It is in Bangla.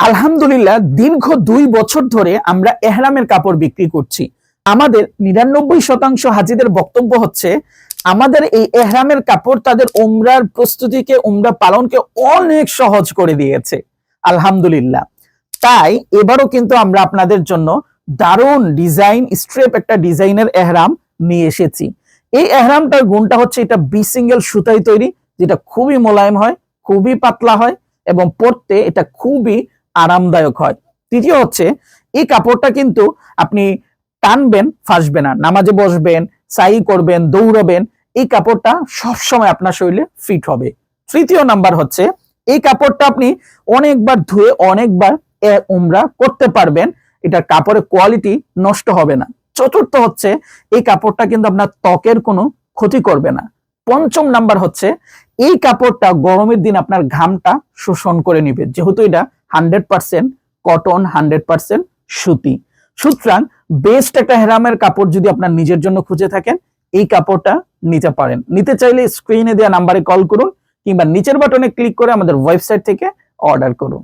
আলহামদুলিল্লাহ, দীর্ঘ দুই বছর ধরে আমরা এহরামের কাপড় বিক্রি করছি। আমাদের নিরানব্বই শতাংশ হাজিদের বক্তব্য হচ্ছে, আমাদের এই এহরামের কাপড় তাদের উমরার প্রস্তুতিকে, উমরা পালনকে অনেক সহজ করে দিয়েছে। আলহামদুলিল্লাহ। তাই এবারও কিন্তু আমরা আপনাদের জন্য দারুণ ডিজাইন, স্ট্রেপ একটা ডিজাইনের এহরাম নিয়ে এসেছি। এই এহরামটার গুণটা হচ্ছে এটা বি সিঙ্গেল সুতায় তৈরি, যেটা খুবই মোলায়েম হয়, খুবই পাতলা হয়, এবং পরতে এটা খুবই আরামদায়ক হয়। তৃতীয় হচ্ছে, এই কাপড়টা কিন্তু আপনি টানবেন ফাঁসবে না। নামাজে বসবেন সাই করবেন, দৌড়বেন, এই কাপড়টা সবসময় আপনার শরীরে ফিট হবে। তৃতীয় নাম্বার হচ্ছে, এই কাপড়টা আপনি অনেকবার ধুয়ে অনেকবার উমরা করতে পারবেন। এটার কাপড়ের কোয়ালিটি নষ্ট হবে না। চতুর্থ হচ্ছে, এই কাপড়টা কিন্তু আপনার ত্বকের কোনো ক্ষতি করবে না। পঞ্চম নাম্বার হচ্ছে, এই কাপড়টা গরমের দিন আপনার ঘামটা শোষণ করে নিবে। যেহেতু এটা hundred percent, cotton hundred percent, সুতি। সুতরাং বেস্ট একটা হেরামের কাপড় যদি আপনার নিজের জন্য খুঁজে থাকেন, এই কাপড়টা নিতে পারেন। নিতে চাইলে স্ক্রিনে দেওয়া নাম্বারে কল করুন কিংবা নিচের বাটনে ক্লিক করে আমাদের ওয়েবসাইট থেকে অর্ডার করুন।